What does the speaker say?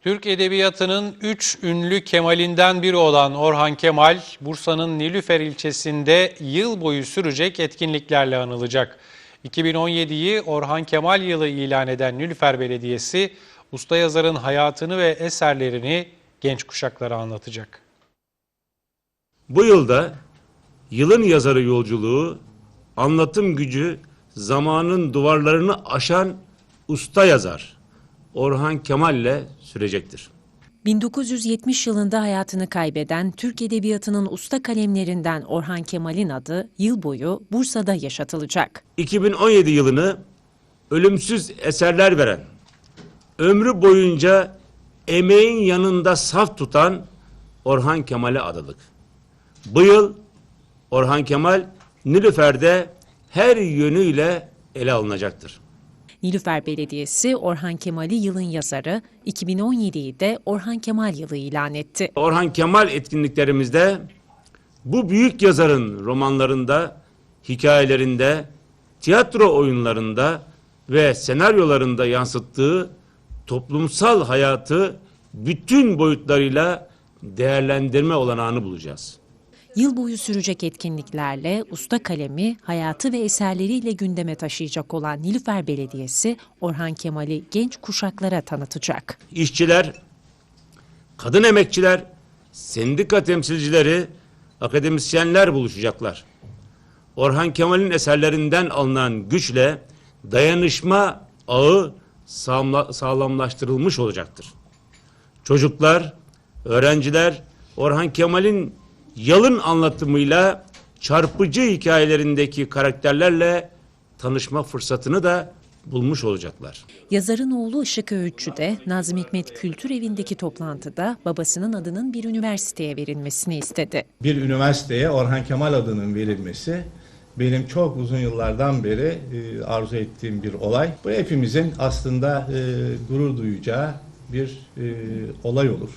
Türk Edebiyatı'nın üç ünlü Kemal'inden biri olan Orhan Kemal, Bursa'nın Nilüfer ilçesinde yıl boyu sürecek etkinliklerle anılacak. 2017'yi Orhan Kemal yılı ilan eden Nilüfer Belediyesi, usta yazarın hayatını ve eserlerini genç kuşaklara anlatacak. Bu yılda yılın yazarı yolculuğu, anlatım gücü, zamanın duvarlarını aşan usta yazar Orhan Kemal ile sürecektir. 1970 yılında hayatını kaybeden Türk Edebiyatı'nın usta kalemlerinden Orhan Kemal'in adı yıl boyu Bursa'da yaşatılacak. 2017 yılını ölümsüz eserler veren, ömrü boyunca emeğin yanında saf tutan Orhan Kemal'e adadık. Bu yıl Orhan Kemal Nilüfer'de her yönüyle ele alınacaktır. Nilüfer Belediyesi Orhan Kemal'i yılın yazarı, 2017'yi de Orhan Kemal yılı ilan etti. Orhan Kemal etkinliklerimizde bu büyük yazarın romanlarında, hikayelerinde, tiyatro oyunlarında ve senaryolarında yansıttığı toplumsal hayatı bütün boyutlarıyla değerlendirme olanağını bulacağız. Yıl boyu sürecek etkinliklerle usta kalemi, hayatı ve eserleriyle gündeme taşıyacak olan Nilüfer Belediyesi, Orhan Kemal'i genç kuşaklara tanıtacak. işçiler, kadın emekçiler, sendika temsilcileri, akademisyenler buluşacaklar. Orhan Kemal'in eserlerinden alınan güçle dayanışma ağı sağlamla- sağlamlaştırılmış olacaktır. Çocuklar, öğrenciler Orhan Kemal'in yalın anlatımıyla çarpıcı hikayelerindeki karakterlerle tanışma fırsatını da bulmuş olacaklar. Yazarın oğlu Işık Öğütçü de Nazım Hikmet Kültür Evi'ndeki toplantıda babasının adının bir üniversiteye verilmesini istedi. bir üniversiteye Orhan Kemal adının verilmesi benim çok uzun yıllardan beri e, arzu ettiğim bir olay. Bu hepimizin aslında e, gurur duyacağı bir e, olay olur.